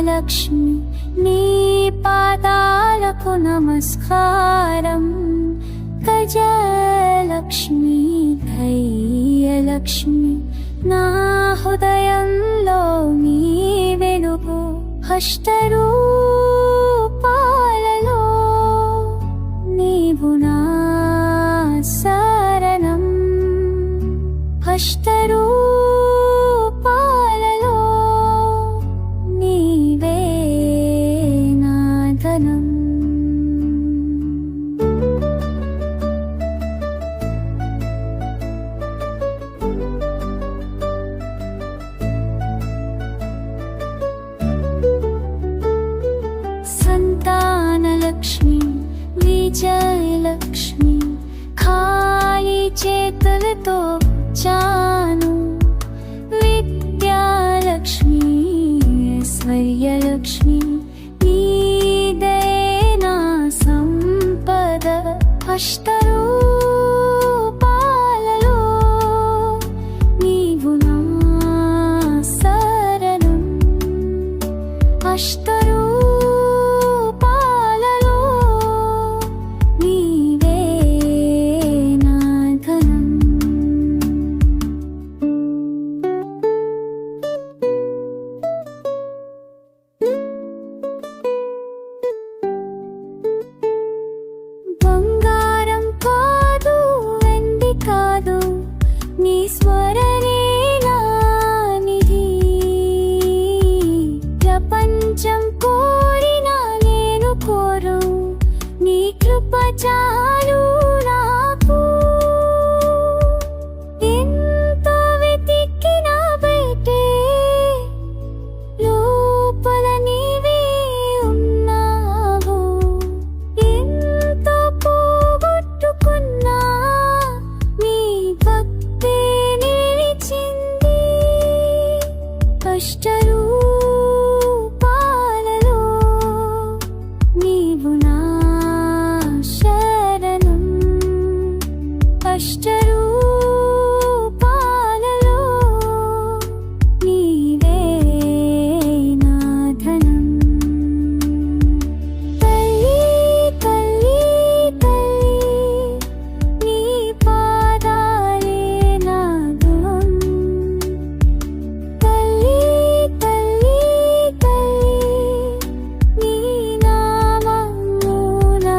లక్ష్మి నీ పాదాలకు నమస్కారం. గజలక్ష్మి ధైర్యలక్ష్మి నా హృదయంలో నీ వెలుగు. హస్తరూపాలలో అష్టరూపాలలో నీవు నా శరణం. అష్టరూ बचा అష్టరూపాలలో నీవే నా ధనం తల్లి తల్లి తల్లి నీ పాదాలే నా గృహం తల్లి తల్లి తల్లి నీ నామము నా